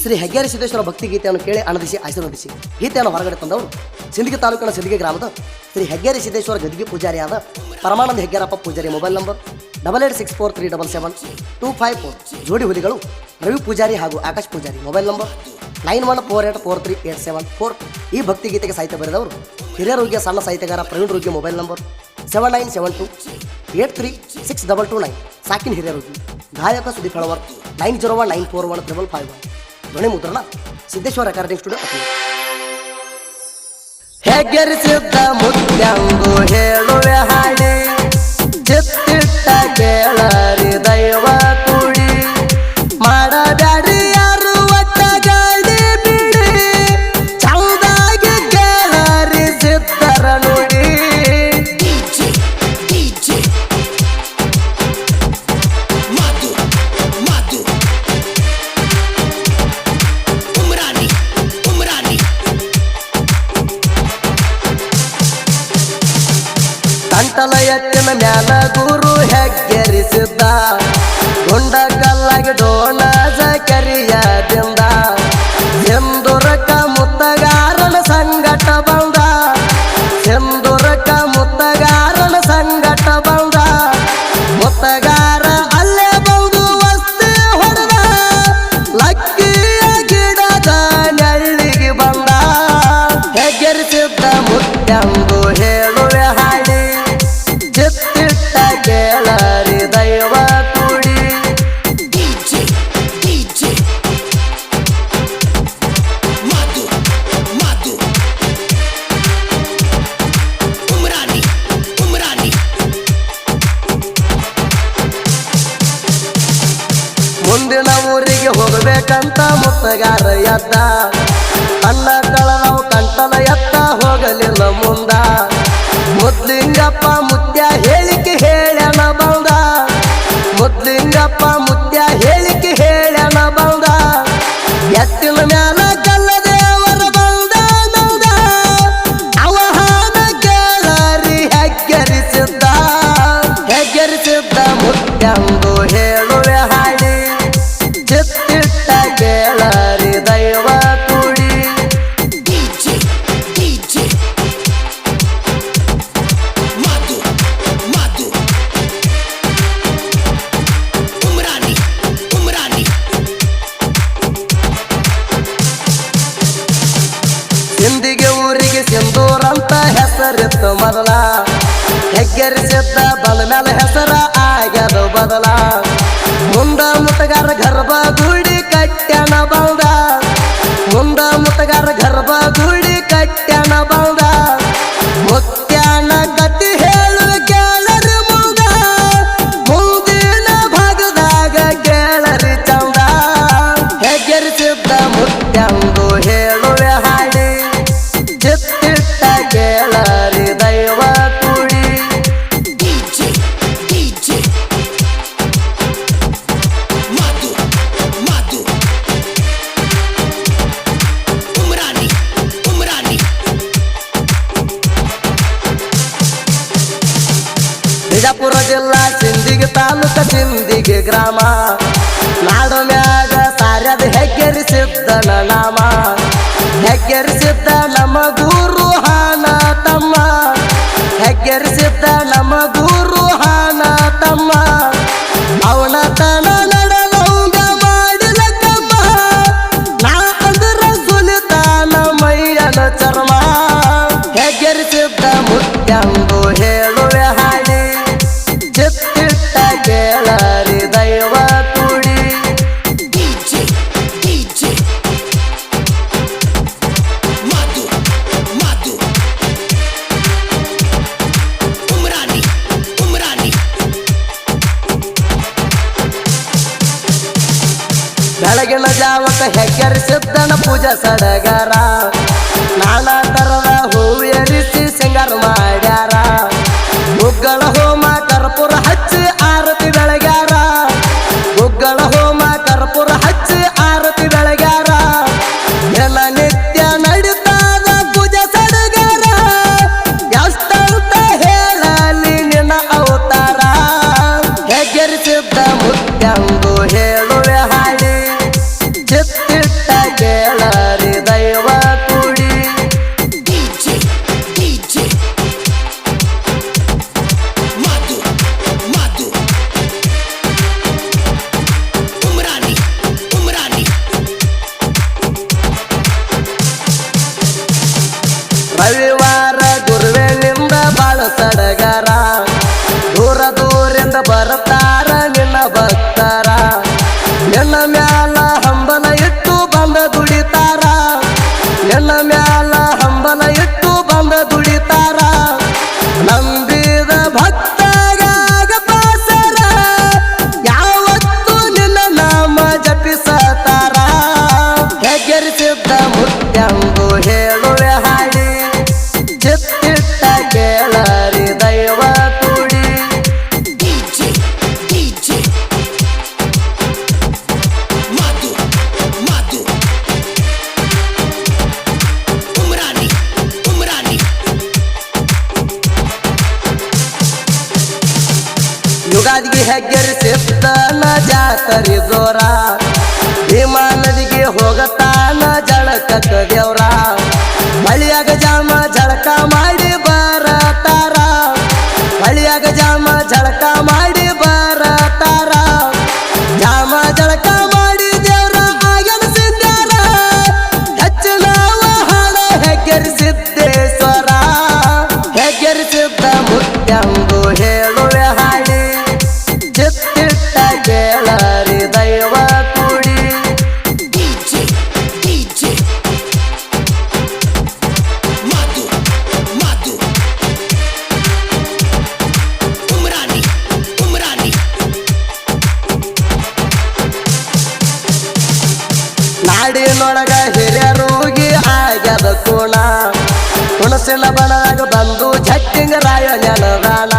ಶ್ರೀ ಹೆಗ್ಗೇರಿ ಸಿದ್ದೇಶ್ವರ ಭಕ್ತಿ ಗೀತೆಯನ್ನು ಕೇಳಿ ಅಣದಿಸಿ ಆಶೀರ್ವದಿಸಿ. ಗೀತೆಯನ್ನು ಹೊರಗಡೆ ತಂದವರು ಸಿಂದಗಿ ತಾಲೂಕಿನ ಸಿಂದಗಿ ಗ್ರಾಮದ ಶ್ರೀ ಹೆಗ್ಗೇರಿ ಸಿದ್ದೇಶ್ವರ ಗದಿಗೆ ಪೂಜಾರಿಯಾದ Paramananda Heggerappa Pujari mobile number double eight six four three double seven two five four. ಜೋಡಿ ಹುಲಿಗಳು, ರವಿ ಪೂಜಾರಿ ಹಾಗೂ Akash Pujari mobile number nine one four eight four three eight seven four. ಈ ಭಕ್ತಿ ಗೀತೆಗೆ ಸಾಹಿತ್ಯ ಬರೆದವರು ಹಿರಿಯರೋಗ್ಯ ಸಣ್ಣ ಸಾಹಿತ್ಯಗಾರ Praveen ರೋಗ್ಯ mobile number seven nine seven two eight three six double two nine. ಸಾಕಿನ ಹಿರಿಯರೋಗಿ ಗಾಯಕ Sudeep ಹಳವರ್, nine zero one nine four one double five one. ಧ್ವನಿ ಮುದ್ರಣ ಸಿದ್ದೇಶ್ವರ ರೆಕಾರ್ಡಿಂಗ್ ಸ್ಟುಡಿಯೋ ಅತಿ ಹೆಗ್ಗರಿಸಿದ್ದ ಮುತ್ಯಂದು ಹೇಳುವೆ ಹಾಡಿ ಚಿತ್ತಿಟ್ಟ ಕೇಳರಿ ಮ್ಯಾಲ ಗುರು ಹೆಗ್ಗೆರಿಸಿದ್ದ. ಗುಂಡ ಕಲ್ಲಾಗಿ ಡೋಣ ಕರಿಯದಿಂದ. ಎಂದುರಕ ಮುತ್ತಗಾರನ ಸಂಗಟ ಬಂದ. ಎಂದುರಕ ಮುತ್ತಗಾರನ ಸಂಗಟ ಬಂದ. ಮುತ್ತಗಾರ ಹೋಗಬೇಕಂತ ಮುತ್ತಗಾರ ಎದ್ದ. ಅಣ್ಣ ಕಳ ನಾವು ಕಂಟಲ ಎತ್ತ ಹೋಗಲಿಲ್ಲ ಮುಂದ. ಮುದ್ಲಿಂಗಪ್ಪ ಮುತ್ಯ ಹೇಳಿಕೆ ಹೆಸರಿತ್ತು ಮೊದಲ. ಹೆಗ್ಗರಿಸಿದ್ದ ಬಲ ಮೇಲೆ ಹೆಸರ ಆಗ್ಯದ ಬದಲ. ಮುಂದ ಮುತಗಾರ ಗರ್ಭ ಗುಡಿ ಕಟ್ಟಣ ಬಂದ ಮುಂದ ಮುತಗಾರ ಗರ್ಭ ಗುಡಿ ಕಟ್ಟಣ ಬಂದ ಮುತ್ಯಾನ ಗತಿ ಹೇಳುವ ಕೇಳರಿ ಭಾಗದಾಗ ಚಂದ. ಹೆಗ್ಗರಿಸಿದ್ದ ಮುತ್ಯಂದು ಹೇಳುವೆ ಹಾಡಿ. ಚಿತ್ತಿಟ್ಟ ಕೇಳರಿ ಬಿಜಾಪುರ ಜಿಲ್ಲಾ ಸಿಂದಿಗೆ ತಾಲೂಕ ಸಿಂದಿಗೆ ಗ್ರಾಮ. ನಾಡು ಮ್ಯಾಗ ಸಾರ್ಯದ ಹೆಗ್ಗರಿಸಿದ್ದನ ನಾಮ. ಹೆಗ್ಗೆರಿಸಿದ್ದ ನಮ್ಮ ಗುರು ಹಾನ ತಮ್ಮ. ಹೆಗ್ಗರಿಸಿದ್ದ ಜಾವಕ ಹೆಗ್ಗರಿಸಿದ್ದನ ಪೂಜಾ ಸಡಗರ. ಮ್ಯಾಲ ಹಂಬಲ ಇಟ್ಟು ಬಂದ ದುಡಿತಾರ. ಎಲ್ಲ ಮ್ಯಾಲ ಜಾತರಿ ಜೋರ ಬಣದಾಗ ಬಂದು ಝಟ್ಟಿಂಗ ರಾಯ ನೆನದಾನ